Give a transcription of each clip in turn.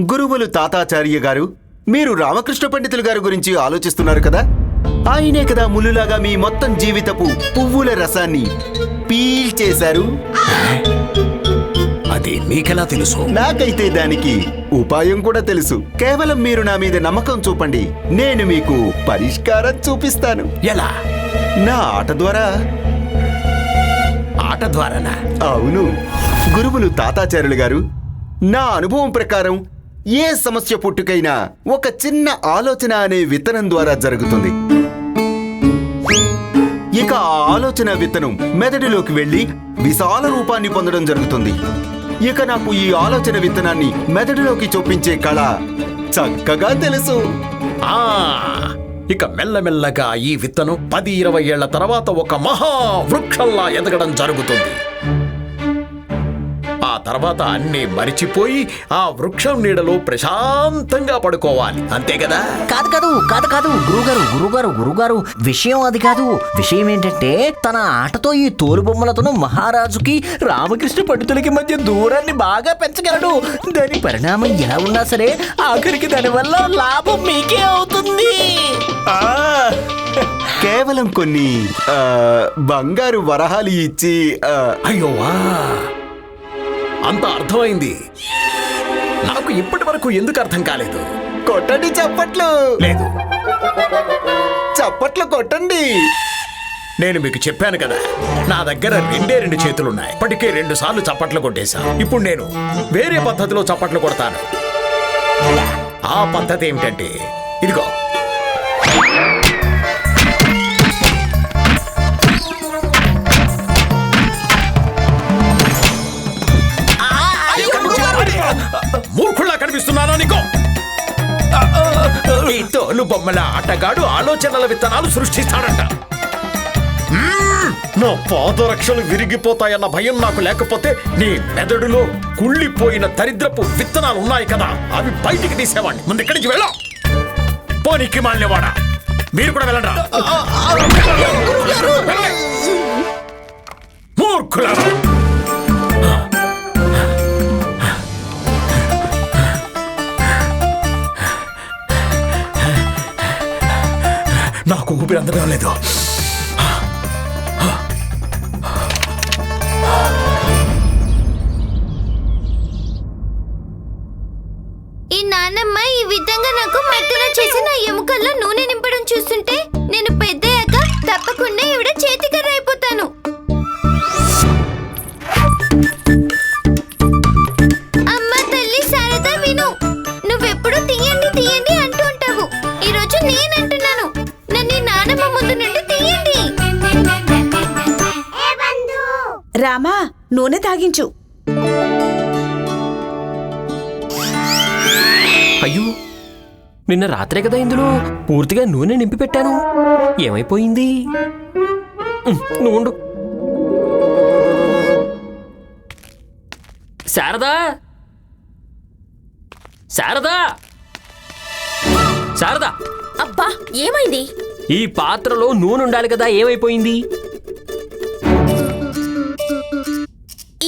గురువులు తాతాచార్య గారు మీరు రామకృష్ణ పండితులు గారి గురించి ఆలోచిస్తున్నారు కదా? ఆయనే కదా ములులాగా మీ మొత్తం జీవితపు పువ్వుల రసాన్ని పీల్ చేశారు. అది నీకెలా తెలుసు? నాకైతే దానికి ఉపాయం కూడా తెలుసు. కేవలం మీరు నా మీద నమ్మకం చూపండి. నేను మీకు పరిష్కారం చూపిస్తాను. ఎలా? నా ఆట ద్వారా. ఆట ద్వారానా? అవును. గురువులు తాతాచార్యులు గారు నా అనుభవం ప్రకారం ఏ సమస్య పుట్టుకైనా ఒక చిన్న ఆలోచన అనే విత్తనం ద్వారా జరుగుతుంది. ఇక ఆ ఆలోచన విత్తనం మెదడులోకి వెళ్ళి విశాల రూపాన్ని పొందడం జరుగుతుంది. ఇక నాకు ఈ ఆలోచన విత్తనాన్ని మెదడులోకి చొప్పించే కళ చక్కగా తెలుసు. ఆ ఇక మెల్లమెల్లగా ఈ విత్తనం పది ఇరవై ఏళ్ళ తర్వాత ఒక మహా వృక్షంలా ఎదగడం జరుగుతుంది. తర్వాత అన్నీ మరిచిపోయి ఆ వృక్షం నీడలో ప్రశాంతంగా పడుకోవాలి. అంతే కదా? కాదు కాదు కాదు కాదు. గురుగారు గురుగారు గురుగారు విషయం అది కాదు. విషయం ఏంటంటే తన ఆటతో ఈ తోలు బొమ్మలతోనూ మహారాజుకి రామకృష్ణ పండితులకి మధ్య దూరాన్ని బాగా పెంచగలడు. దాని పరిణామం ఎలా ఉన్నా సరే ఆఖరికి దానివల్ల లాభం మీకే అవుతుంది. ఆ కేవలం కొన్ని ఆ, బంగారు వరహాలు ఇచ్చి అయ్యోవా అంత అర్థమైంది. నాకు ఇప్పటి వరకు ఎందుకు అర్థం కాలేదు? కొట్టండి చప్పట్లు. లేదు. చప్పట్లు కొట్టండి. నేను మీకు చెప్పాను కదా నా దగ్గర రెండే రెండు చేతులున్నాయి. ఇప్పటికే రెండు సార్లు చప్పట్లు కొట్టేశా. ఇప్పుడు నేను వేరే పద్ధతిలో చప్పట్లు కొడతాను. ఆ పద్ధతి ఏమిటంటే ఇదిగో బొమ్మల ఆటగాడు ఆలోచనల విత్తనాలు సృష్టిస్తాడంట! నా పాదరక్షలు విరిగిపోతాయన్న భయం నాకు లేకపోతే నీ మెదడులో కుళ్ళిపోయిన దరిద్రపు విత్తనాలు ఉన్నాయి కదా అవి బయటికి తీసేవాడిని ముందు ఇక్కడి నుంచి వెళ్ళాం పోనీకి మాలినవాడా మీరు కూడా వెళ్ళండి మూర్ఖులారా ఊపిరి అందడం లేదు. రామా నూనె తాగించు. అయ్యో నిన్న రాత్రే కదా ఇందులో పూర్తిగా నూనె నింపి పెట్టాను. ఏమైపోయింది? నువ్వు శారదా! శారదా! శారదా! అబ్బా ఏమైంది? ఈ పాత్రలో నూనె ఉండాలి కదా ఏమైపోయింది?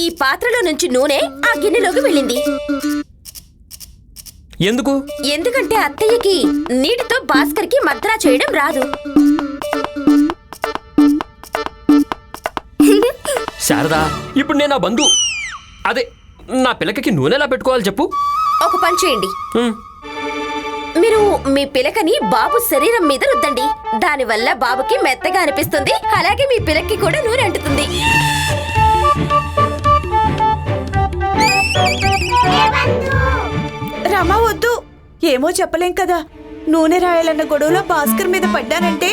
ఈ పాత్రలో నుంచి నూనె ఆ గిన్నెలోకి వెళ్ళింది. ఎందుకు? ఎందుకంటే అత్తయ్యకి నీటితో భాస్కర్కి మద్రా చేయడం రాదు. శారదా ఇప్పుడు నేను నా బంధు అదే నా పిల్లకకి నూనె ఎలా పెట్టుకోవాలి చెప్పు. ఒక పని చేయండి. ఉమ్, మీరు మీ పిలకని బాబు శరీరం మీద రుద్దండి. దానివల్ల బాబుకి మెత్తగా అనిపిస్తుంది. అలాగే మీ పిలక్కి కూడా నూనె అంటుతుంది. రామా వద్దు. ఏమో చెప్పలేం కదా. నూనె రాయాలన్న గొడవలో భాస్కర్ మీద పడ్డానంటే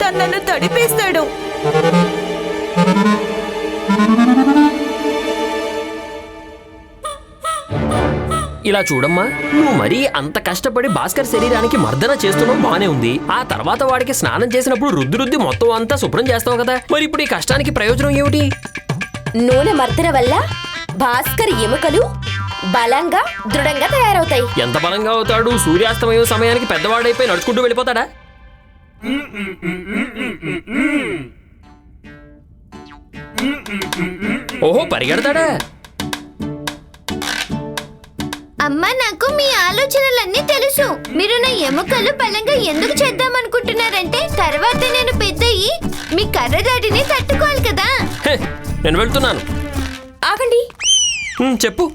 తను నన్ను తడిపేస్తాడు. ఇలా చూడమ్మా నువ్వు మరీ అంత కష్టపడి భాస్కర్ శరీరానికి మర్దన చేస్తున్నావు బానే ఉంది. ఆ తర్వాత వాడికి స్నానం చేసినప్పుడు రుద్ది రుద్ది మొత్తం అంతా శుభ్రం చేస్తావు కదా. మరి ఇప్పుడు ఈ కష్టానికి ప్రయోజనం ఏమిటి? నూనె మర్దన వల్ల భాస్కర్ ఎముకలు బలంగా దృఢంగా తయారవుతాయి. ఎంత బలంగా అవుతాడు? సూర్యాస్తమయం సమయానికి పెద్దవాడైపోయి నడుచుకుంటూ వెళ్ళిపోతాడా? ఓహో పరిగెడతాడా? అమ్మా నాకు మీ ఆలోచనలన్నీ తెలుసు. మీరు నా ఎముకలు బలంగా ఎందుకు చేద్దామనుకుంటున్నారంటే తర్వాత నేను పెద్దయి మీ కర్రదాడిని తట్టుకోవాలి కదా. నేను వెళ్తున్నాను. ఆగండి. చెప్పు.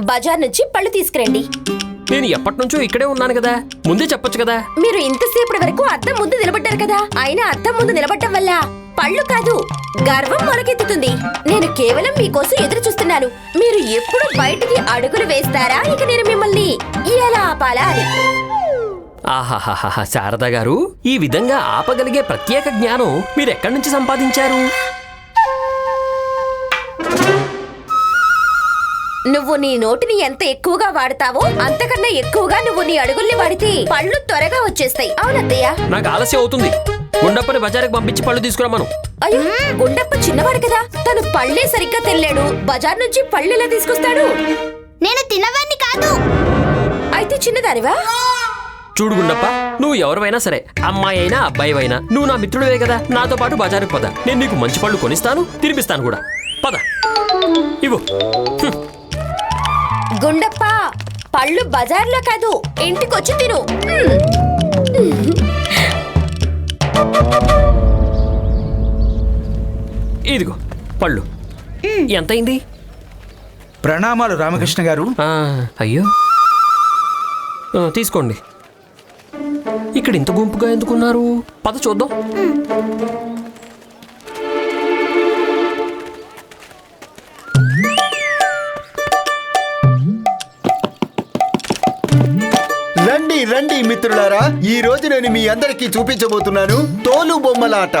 బజార్ నుంచి పళ్ళు తీసుకురండి. నేను ఎప్పటి నుంచో ఇక్కడే ఉన్నాను కదా. ముందే చెప్పొచ్చు కదా. మీరు ఇంతసేపటి వరకు అద్దం ముందు నిలబడ్డారు కదా. అయినా అద్దం ముందు నిలబడటం వల్ల పళ్ళు కాదు గర్వం మొలకెత్తుతుంది నేను కేవలం మీకోసం ఎదురు చూస్తున్నాను. మీరు ఎప్పుడు బయటికి అడుగులు వేస్తారా? ఇక నేను మిమ్మల్ని ఎలా ఆపాలా అని. ఆహాహాహా శారదా గారు ఈ విధంగా ఆపగలిగే ప్రత్యేక జ్ఞానం మీరు ఎక్కడి నుంచి సంపాదించారు? నువ్వు నీ నోటిని ఎంత ఎక్కువగా వాడతావో అంతకన్నా ఎక్కువగా నువ్వు నీ అడుగుల్ని వాడితే పళ్ళు త్వరగా వచ్చేస్తాయి. అవునత్తయ్య? నాకు ఆలస్యం అవుతుంది. గుండప్పని బజారుకి పంపించి పళ్ళు తీసుకురమ్మను. అయ్యో గుండప్ప చిన్నవాడు కదా. తను పళ్ళే సరిగ్గా తెల్లాడు బజార్ నుంచి పళ్ళు ఎలా తీసుకొస్తాడు? నేను తినవాన్ని కాదు. అయితే చిన్నదానివా? చూడు గుండప్ప నువ్వు ఎవరివైనా సరే అమ్మాయి అయినా అబ్బాయి అయినా నువ్వు నా మిత్రుడివే కదా నాతో పాటు బజారుకి పద. నేను నీకు మంచి పళ్ళు కొనిస్తాను తినిపిస్తాను కూడా. పద. ఇవ్వు. గుండప్ప పళ్ళు బజార్లో కాదు ఇంటికొచ్చి తిను. ఇదిగో పళ్ళు. ఎంతైంది ప్రణామాలు రామకృష్ణ గారు. ఆ, అయ్యో. తీసుకోండి. ఇక్కడ ఇంత గుంపుగా ఎందుకున్నారు? పద చూద్దాం. రండి రండి మిత్రులారా. ఈ రోజు నేను మీ అందరికీ చూపించబోతున్నాను తోలు బొమ్మలాట.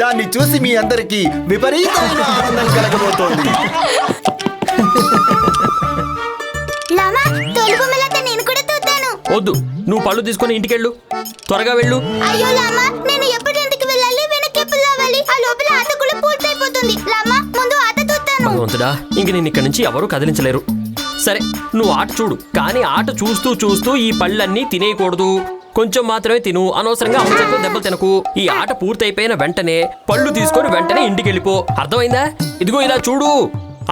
దాన్ని చూసి మీ అందరికీ విపరీతమైన ఆనందం కలగబోతోంది. లామా తోలు వద్దు. నువ్వు పళ్ళు తీసుకొని ఇంటికెళ్ళు. త్వరగా వెళ్ళు. అయ్యో లామా నేను ఎప్పుడు ఇంటికి వెళ్ళాలి? వెనక్కి ఎప్పుడు రావాలి? ఆ లోపల ఆట కూడా పూర్తయిపోతుంది. లామా ముందు ఆట చూస్తాను. భగవంతుడా ఇంక నేను ఇక్కడి నుంచి ఎవరూ కదిలించలేరు. సరే నువ్వు ఆట చూడు. కానీ ఆట చూస్తూ చూస్తూ ఈ పళ్ళన్నీ తినేయకూడదు. కొంచెం మాత్రమే తిను. అనవసరంగా అమ్మ చేతిలో దెబ్బలు తినకు. ఈ ఆట పూర్తయిపోయిన వెంటనే పళ్ళు తీసుకొని వెంటనే ఇంటికి వెళ్ళిపో అర్థమైందా? ఇదిగో ఇలా చూడు.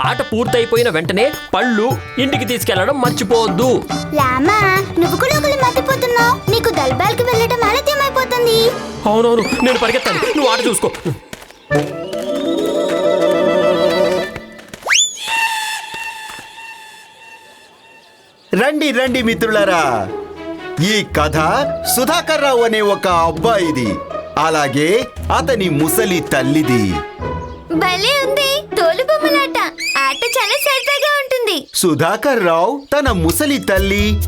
ఆట పూర్తయిపోయిన వెంటనే పళ్ళు ఇంటికి తీసుకెళ్ళడం మర్చిపోవద్దు. లామా నువ్వు కూడా ఒకరు మర్చిపోతున్నావు. నీకు దల్బాల్కి వెళ్ళడం ఆలస్యం అయిపోతుంది అవునవును నేను పరిగెత్తాను నువ్వు ఆట చూసుకో. రండి రండి మిత్రులారా. ఈ కథ సుధాకర్ రావు అనే ఒక అబ్బాయిది. అలాగే అతని ముసలి తల్లిది. భలే ఉంది. సరదాగా సుధాకర్ రావు తన ముసలి తల్లి.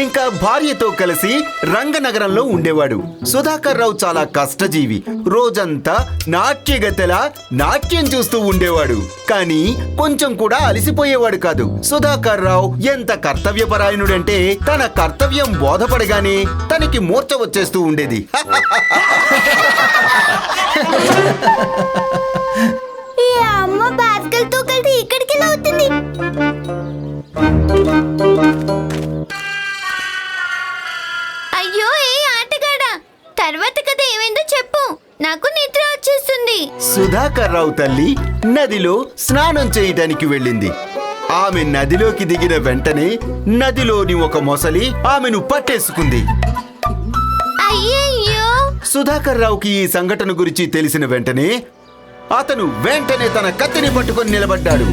ఇంకా భార్యతో కలిసి రంగనగరంలో ఉండేవాడు. సుధాకర్ రావు చాలా కష్టజీవి. రోజంతా నాట్యగతలా నాట్యం చూస్తూ ఉండేవాడు. కానీ కొంచెం కూడా అలసిపోయేవాడు కాదు. సుధాకర్ రావు ఎంత కర్తవ్యపరాయణుడంటే తన కర్తవ్యం బోధపడగానే తనకి మూర్చ వచ్చేస్తూ ఉండేది. ఈ అమ్మ తో కలిసి ఇక్కడికి ఎలా అవుతుంది అయ్యో ఏ ఆటగాడా? తర్వాత కథ ఏమైందో చెప్పు. నాకు నిద్ర వచ్చేస్తుంది. సుధాకర్ రావు తల్లి నదిలో స్నానం చేయడానికి వెళ్ళింది. ఆమె నదిలోకి దిగిన వెంటనే నదిలోని ఒక మొసలి ఆమెను పట్టేసుకుంది. అయ్యయ్యో. సుధాకర్ రావుకి ఈ సంఘటన గురించి తెలిసిన వెంటనే అతను వెంటనే తన కత్తిని పట్టుకొని నిలబడ్డాడు.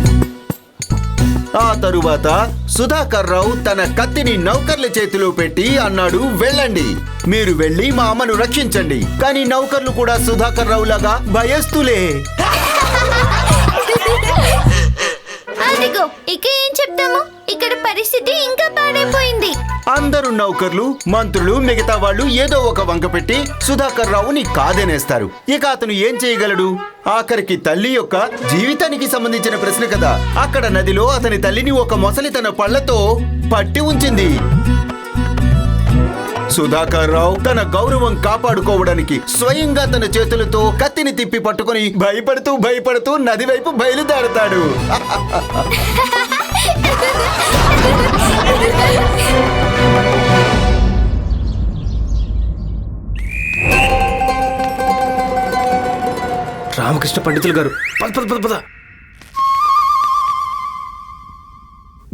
ఆ తరువాత సుధాకర్ రావు తన కత్తిని నౌకర్ల చేతిలో పెట్టి అన్నాడు వెళ్ళండి. మీరు వెళ్ళి మా అమ్మను రక్షించండి. కానీ నౌకర్లు కూడా సుధాకర్ రావు లాగా భయస్తులే. ఇక ఏం చెప్తాము? ఇక్కడ పరిస్థితి ఇంకా పాడైపోయింది అందరు నౌకర్లు మంత్రులు మిగతా వాళ్ళు ఏదో ఒక వంక పెట్టి సుధాకర్ రావుని కాదనేస్తారు. ఇక అతను ఏం చేయగలడు? ఆఖరికి తల్లి యొక్క జీవితానికి సంబంధించిన ప్రశ్న కదా. అక్కడ నదిలో అతని తల్లిని ఒక మొసలి తన పళ్ళతో పట్టి ఉంచింది. సుధాకర్ రావు తన గౌరవం కాపాడుకోవడానికి స్వయంగా తన చేతులతో కత్తిని తిప్పి పట్టుకొని భయపడుతూ భయపడుతూ నది వైపు బయలుదేరతాడు. రామకృష్ణ పండితులు గారు. పద పద పద పద.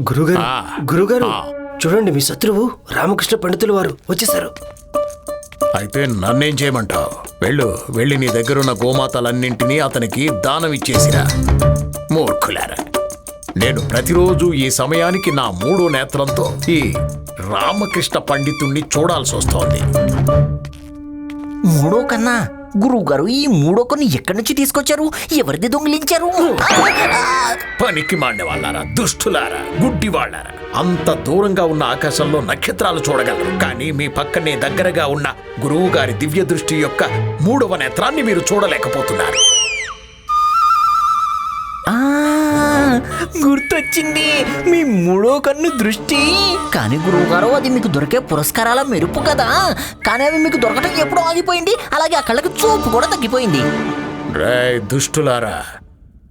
గురుగారు. గురుగారు. చూడండి మీ శత్రువు రామకృష్ణ పండితులు వారు వచ్చేసారు అయితే నన్నేం చేయమంటావు? వెళ్ళు వెళ్ళి నీ దగ్గరున్న గోమాతలన్నింటినీ అతనికి దానం ఇచ్చేసిరా మూర్ఖులారా. నేను ప్రతిరోజు ఈ సమయానికి నా మూడో నేత్రంతో ఈ రామకృష్ణ పండితుణ్ణి చూడాల్సి వస్తోంది. మూడో కన్నా గురువు గారు ఈ మూడో కన్ను ఎక్కడి నుంచి తీసుకొచ్చారు? ఎవరిది దొంగిలించారు? పనికి మాండే వాళ్ళారా దుష్టులారా గుడ్డి వాళ్ళారా అంత దూరంగా ఉన్న ఆకాశంలో నక్షత్రాలు చూడగలరు. కానీ మీ పక్కనే దగ్గరగా ఉన్న గురువు గారి దివ్య దృష్టి యొక్క మూడవ నేత్రాన్ని మీరు చూడలేకపోతున్నారు. గుర్తొచ్చింది మీ మూడో కన్ను దృష్టి. కానీ గురువు గారు అది మీకు దొరికే పురస్కారాల మెరుపు కదా. కానీ అవి మీకు దొరకటం ఎప్పుడో ఆగిపోయింది. అలాగే ఆ కళ్ళకి చూపు కూడా తగ్గిపోయింది. రే దుష్టులారా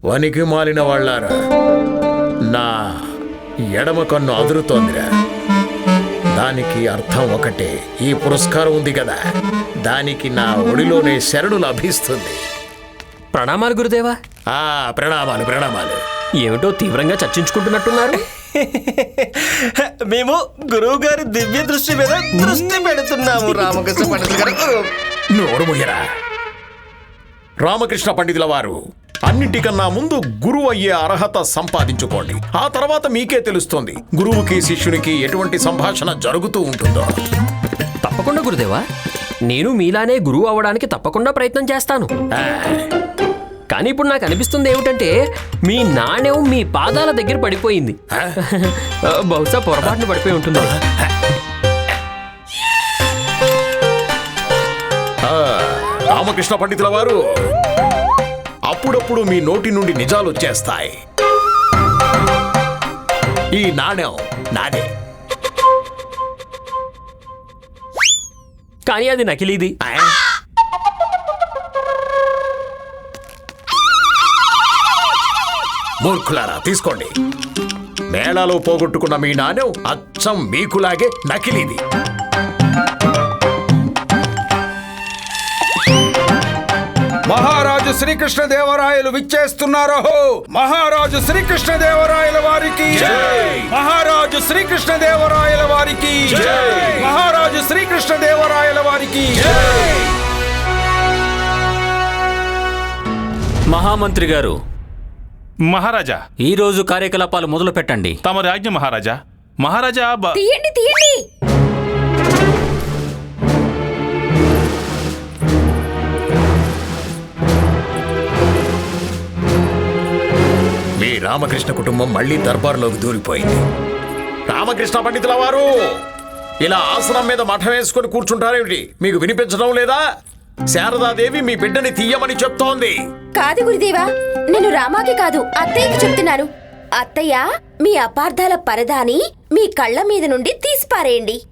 వనికి మాలిన వాళ్ళారా నా ఎడమ కన్ను అదురుతోందిరా. దానికి అర్థం ఒకటే ఈ పురస్కారం ఉంది కదా. దానికి నా ఒడిలోనే శరణు లభిస్తుంది. ప్రణామాలు గురుదేవా. ఆ ప్రణామాలు ప్రణామాలు. ఏమిటో తీవ్రంగా చర్చించుకుంటున్నట్టున్నారు. మేము గురువు గారి దివ్య దృష్టి మీద దృష్టి పెడుతున్నాము రామకృష్ణ పండితులు గారు. నోరు ముయ్యరా రామకృష్ణ పండితుల వారు అన్నిటికన్నా ముందు గురువు అయ్యే అర్హత సంపాదించుకోండి. ఆ తర్వాత మీకే తెలుస్తుంది గురువుకి శిష్యునికి ఎటువంటి సంభాషణ జరుగుతూ ఉంటుందో. తప్పకుండా గురుదేవా నేను మీలానే గురువు అవ్వడానికి తప్పకుండా ప్రయత్నం చేస్తాను. కానీ ఇప్పుడు నాకు అనిపిస్తుంది ఏమిటంటే మీ నాణ్యం మీ పాదాల దగ్గర పడిపోయింది. బహుశా పొరపాటున పడిపోయి ఉంటుంది. రామకృష్ణ పండితుల వారు అప్పుడప్పుడు మీ నోటి నుండి నిజాలు వచ్చేస్తాయి. ఈ నాణ్యం నాదే. కానీ అది నకిలీది. మూర్ఖులారా తీసుకోండి. మేళాలో పోగొట్టుకున్న మీ నాణ్యం అచ్చం మీకులాగే నకిలీది. మహారాజు శ్రీకృష్ణ దేవరాయలు విచ్చేస్తున్నారో మహారాజు శ్రీకృష్ణ దేవరాయల వారికి మహారాజు శ్రీకృష్ణ దేవరాయల వారికి మహారాజు శ్రీకృష్ణ దేవరాయల వారికి మహామంత్రి గారు మహారాజా. ఈ రోజు కార్యకలాపాలు మొదలు పెట్టండి. తమ రాజ్య మహారాజా. మహారాజా బ- తీయండి తీయండి. మీ రామకృష్ణ కుటుంబం మళ్ళీ దర్బార్లోకి దూరిపోయింది. రామకృష్ణ పండితుల వారు ఇలా ఆసనం మీద మఠం వేసుకుని కూర్చుంటారేమిటి? మీకు వినిపించడం లేదా? శారదాదేవి మీ బిడ్డని తీయమని చెప్తోంది. కాదు గురుదేవా నేను రామాకి కాదు అత్తయ్యకి చెప్తున్నాను. అత్తయ్య మీ అపార్థాల పరదాని మీ కళ్ళ మీద నుండి తీసిపారేయండి.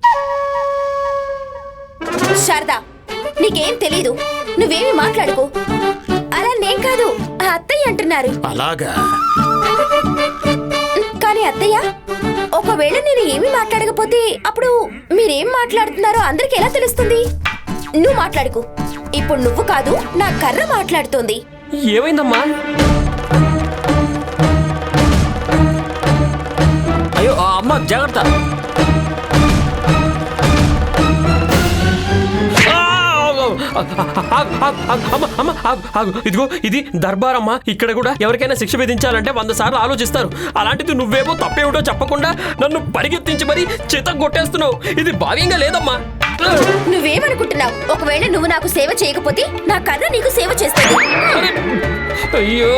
శారదా నీకేం తెలీదు నువ్వేమి మాట్లాడుకో. అలా నేను కాదు ఆ అత్తయ్య అంటున్నారు. అలాగా. కానీ అత్తయ్య ఒకవేళ నేను ఏమీ మాట్లాడకపోతే అప్పుడు మీరేం మాట్లాడుతున్నారో అందరికి ఎలా తెలుస్తుంది? నువ్వు మాట్లాడుకు. ఇప్పుడు నువ్వు కాదు నా కర్ర మాట్లాడుతోంది. ఏమైందమ్మా? అయ్యో అమ్మ జాగ్రత్త. ఇదిగో ఇది దర్బారమ్మా. ఇక్కడ కూడా ఎవరికైనా శిక్ష విధించాలంటే వంద సార్లు ఆలోచిస్తారు. అలాంటిది నువ్వేమో తప్పేమిటో చెప్పకుండా నన్ను పరిగెత్తించి మరీ చేత కొట్టేస్తున్నావు ఇది భావ్యంగా లేదమ్మా. నువ్వేమనుకుంటున్నావు? ఒకవేళ నువ్వు నాకు సేవ చేయకపోతే నా కర్ర నీకు సేవ చేస్తుంది. అయ్యో!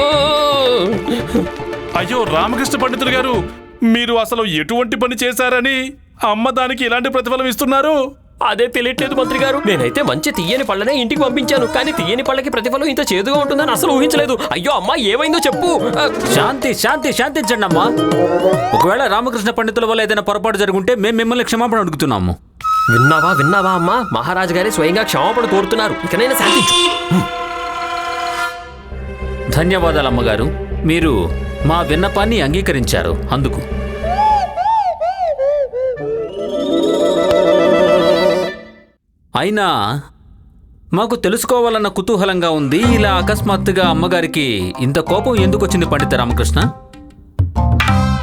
అయ్యో రామకృష్ణ పండితులు గారు మీరు అసలు ఎటువంటి పని చేశారని అమ్మ దానికి ఇలాంటి ప్రతిఫలం ఇస్తున్నారు? అదే తెలియట్లేదు మంత్రి గారు. నేనైతే మంచి తీయని పళ్ళనే ఇంటికి పంపించాను కానీ తీయని పళ్ళకి ప్రతిఫలం ఇంత చేదుగా ఉంటుందని అసలు ఊహించలేదు. అయ్యో అమ్మా ఏమైందో చెప్పు. శాంతి శాంతి శాంతించండి అమ్మా. ఒకవేళ రామకృష్ణ పండితుల వల్ల ఏదైనా పొరపాటు జరుగుంటే మేము మిమ్మల్ని క్షమాపణ అడుగుతున్నాము. విన్నావా విన్నావా అమ్మా? మహారాజు గారే స్వయంగా క్షమాపణ కోరుతున్నారు. ఇకనైనా శాంతించు ధన్యవాదాలు అమ్మగారు. మీరు మా విన్నపాన్ని అంగీకరించారు. అందుకు. అయినా మాకు తెలుసుకోవాలన్న కుతూహలంగా ఉంది. ఇలా అకస్మాత్తుగా అమ్మగారికి ఇంత కోపం ఎందుకు వచ్చింది పండిత రామకృష్ణ?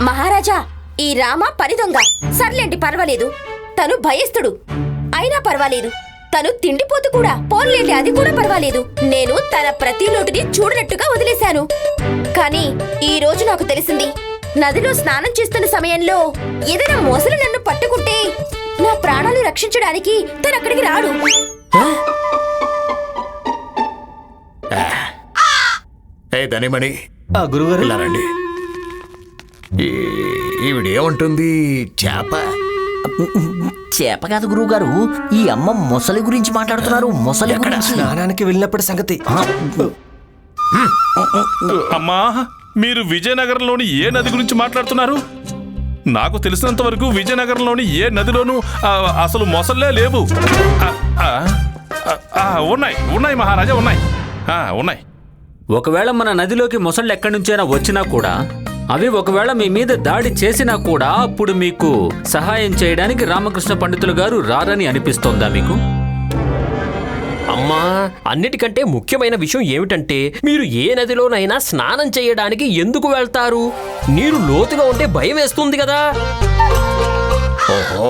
మహారాజా ఈ రామ పని దొంగ. సర్లేండి పర్వాలేదు. తను భయస్థుడు. అయినా పర్వాలేదు. తను తిండిపోతు కూడా. పోన్లేండి అది కూడా పర్వాలేదు. నేను తన ప్రతి లోటుని చూడనట్టుగా వదిలేశాను. కానీ ఈ రోజు నాకు తెలిసింది నదిలో స్నానం చేస్తున్న సమయంలో ఏదైనా మొసలు నన్ను పట్టుకుంటే నా ప్రాణాలు రక్షించడానికి తను అక్కడికి రాడు. ఏ ధనిమణి ఆ గురుగారు? ఇలా రండి. చేప? చేప కాదు గురువు గారు ఈ అమ్మ మొసలి గురించి మాట్లాడుతున్నారు మొసలి గురించి. స్నానానికి వెళ్ళినప్పటి సంగతి. ఆ, అమ్మా మీరు విజయనగరంలోని ఏ నది గురించి మాట్లాడుతున్నారు? నాకు తెలిసినంత వరకు విజయనగరంలోని ఏ నదిలోనూ అసలు మొసల్లే లేవు. ఉన్నాయి ఉన్నాయి మహారాజా ఉన్నాయి. ఆ, ఉన్నాయి. ఒకవేళ మన నదిలోకి మొసళ్ళు ఎక్కడి నుంచైనా వచ్చినా కూడా అవి ఒకవేళ మీ మీద దాడి చేసినా కూడా అప్పుడు మీకు సహాయం చేయడానికి రామకృష్ణ పండితులు గారు రారని అనిపిస్తోందా మీకు? అమ్మా అన్నిటికంటే ముఖ్యమైన విషయం ఏమిటంటే మీరు ఏ నదిలోనైనా స్నానం చేయడానికి ఎందుకు వెళ్తారు? నీరు లోతుగా ఉంటే భయం వేస్తుంది కదా. ఓహో.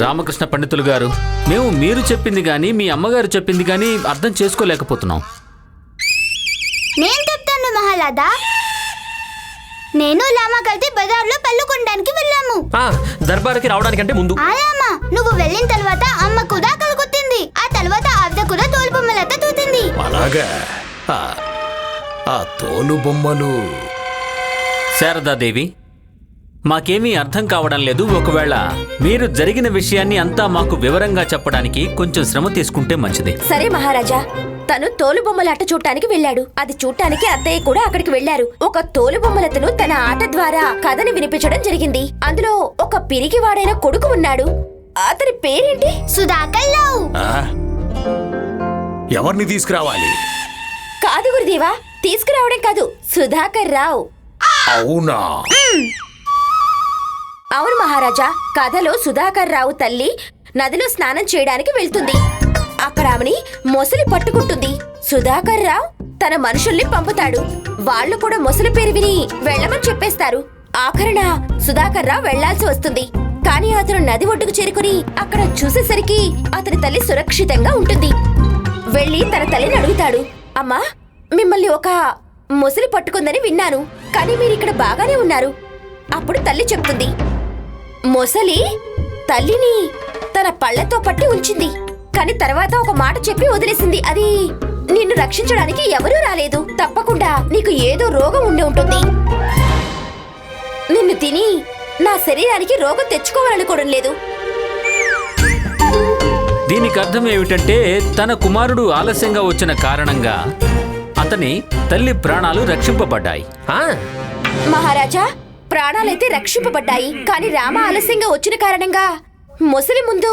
రామకృష్ణ పండితులు గారు మేము మీరు చెప్పింది గాని మీ అమ్మగారు చెప్పింది గాని అర్థం చేసుకోలేకపోతున్నాం. నేను చెప్తాను మహాలాదా నేను లామా కలిసి బజార్లో పళ్ళు కొనడానికి వెళ్ళాము. ఆ, దర్బారుకి రావడానికంటే ముందు. అలామా నువ్వు వెళ్ళిన తర్వాత అమ్మ కూడా కలుగుతుంది. ఆ తర్వాత ఆవిడ కూడా తోలు బొమ్మలతో తూతుంది. అలాగా? ఆ, ఆ తోలు బొమ్మలు. శారదాదేవి మాకేమీ అర్థం కావడం లేదు. ఒకవేళ మీరు జరిగిన విషయాన్ని అంతా మాకు వివరంగా చెప్పడానికి కొంచెం శ్రమ తీసుకుంటే మంచిది. సరే మహారాజా తను తోలుబొమ్మలాట చూడటానికి వెళ్ళాడు. అది చూడటానికి అత్తయ్య కూడా అక్కడికి వెళ్ళారు ఒక తోలుబొమ్మలతను తన ఆట ద్వారా కథని వినిపించడం జరిగింది. అందులో ఒక పిరికివాడైన కొడుకు ఉన్నాడు. అతని పేరేంటి? సుధాకర్ రావు? ఎవరిని తీసుకురావాలి? కాదు గురుదేవా తీసుకురావడం కాదు సుధాకర్ రావు. అవునా? అవును మహారాజా కథలో సుధాకర్ రావు తల్లి నదిలో స్నానం చేయడానికి వెళ్తుంది. అక్కడ ఆమెని మొసలి పట్టుకుంటుంది. సుధాకర్ రావు తన మనుషుల్ని పంపుతాడు. వాళ్ళు కూడా మొసలి పేరు విని వెళ్ళమని చెప్పేస్తారు. ఆఖరణ సుధాకర్ రావు వెళ్ళాల్సి వస్తుంది. కానీ అతను నది ఒడ్డుకు చేరుకుని అక్కడ చూసేసరికి అతని తల్లి సురక్షితంగా ఉంటుంది. వెళ్ళి తన తల్లిని అడుగుతాడు. అమ్మా మిమ్మల్ని ఒక మొసలి పట్టుకుందని విన్నాను. కానీ మీరు ఇక్కడ బాగానే ఉన్నారు. అప్పుడు తల్లి చెప్తుంది. మొసలి తల్లిని తన పళ్ళతో పట్టి ఉంచింది. కానీ తర్వాత ఒక మాట చెప్పి వదిలేసింది. అది నిన్ను రక్షించడానికి ఎవరూ రాలేదు. తప్పకుండా నీకు ఏదో రోగం ఉండి ఉంటుంది. నిన్ను తిని నా శరీరానికి రోగం తెచ్చుకోవాలనుకోవడం లేదు. దీనికి అర్థం ఏమిటంటే తన కుమారుడు ఆలస్యంగా వచ్చిన కారణంగా అతని తల్లి ప్రాణాలు రక్షింపబడ్డాయి. ఆ, మహారాజా ప్రాణాలైతే రక్షింపబడ్డాయి. కానీ రామ ఆలస్యంగా వచ్చిన కారణంగా ముసలి ముందు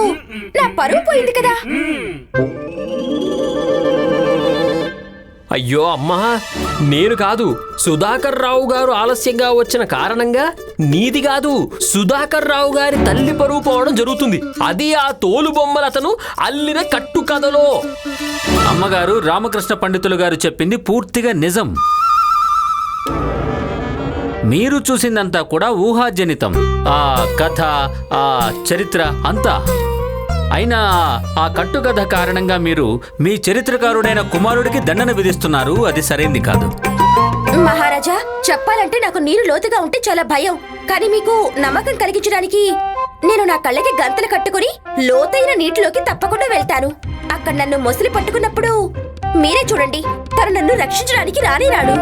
నా పరువు పోయింది కదా. అయ్యో అమ్మా నేను కాదు సుధాకర్ రావు గారు ఆలస్యంగా వచ్చిన కారణంగా నీది కాదు సుధాకర్ రావు గారి తల్లి పరువు పోవడం జరుగుతుంది. అది ఆ తోలు బొమ్మలతను అల్లిన కట్టు కథలో అమ్మగారు రామకృష్ణ పండితులు గారు చెప్పింది పూర్తిగా నిజం. మీరు చూసిందంతా కూడా ఊహాజనితం. ఆ కథ ఆ చరిత్ర అంతా. అయినా ఆ కట్టుకథ కారణంగా మీరు మీ చరిత్రకారుడైన కుమారుడికి దండన విధిస్తున్నారు అది సరైంది కాదు. మహారాజా చెప్పాలంటే నాకు నీరు లోతుగా ఉంటే చాలా భయం. కానీ మీకు నమ్మకం కలిగించడానికి నేను నా కళ్ళకి గంతలు కట్టుకుని లోతైన నీటిలోకి తప్పకుండా వెళ్తాను. అక్కడ నన్ను మొసలి పట్టుకున్నప్పుడు మీరే చూడండి తను నన్ను రక్షించడానికి రానే రాడు.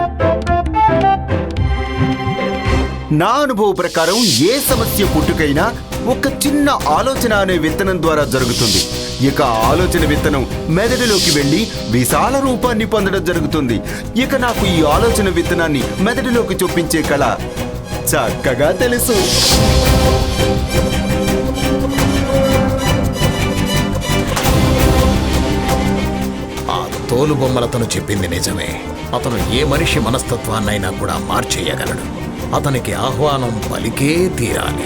నా అనుభవ ప్రకారం ఏ సమస్య పుట్టుకైనా ఒక చిన్న ఆలోచన అనే విత్తనం ద్వారా జరుగుతుంది. ఇక ఆలోచన విత్తనం మెదడులోకి వెళ్ళి విశాల రూపాన్ని పొందడం జరుగుతుంది. ఇక నాకు ఈ ఆలోచన విత్తనాన్ని మెదడులోకి చొప్పించే కళ చక్కగా తెలుసు. ఆ తోలు బొమ్మలతను చెప్పింది నిజమే. అతను ఏ మనిషి మనస్తత్వాన్నైనా కూడా మార్చేయగలడు. అతనికి ఆహ్వానం పలికే తీరాలి.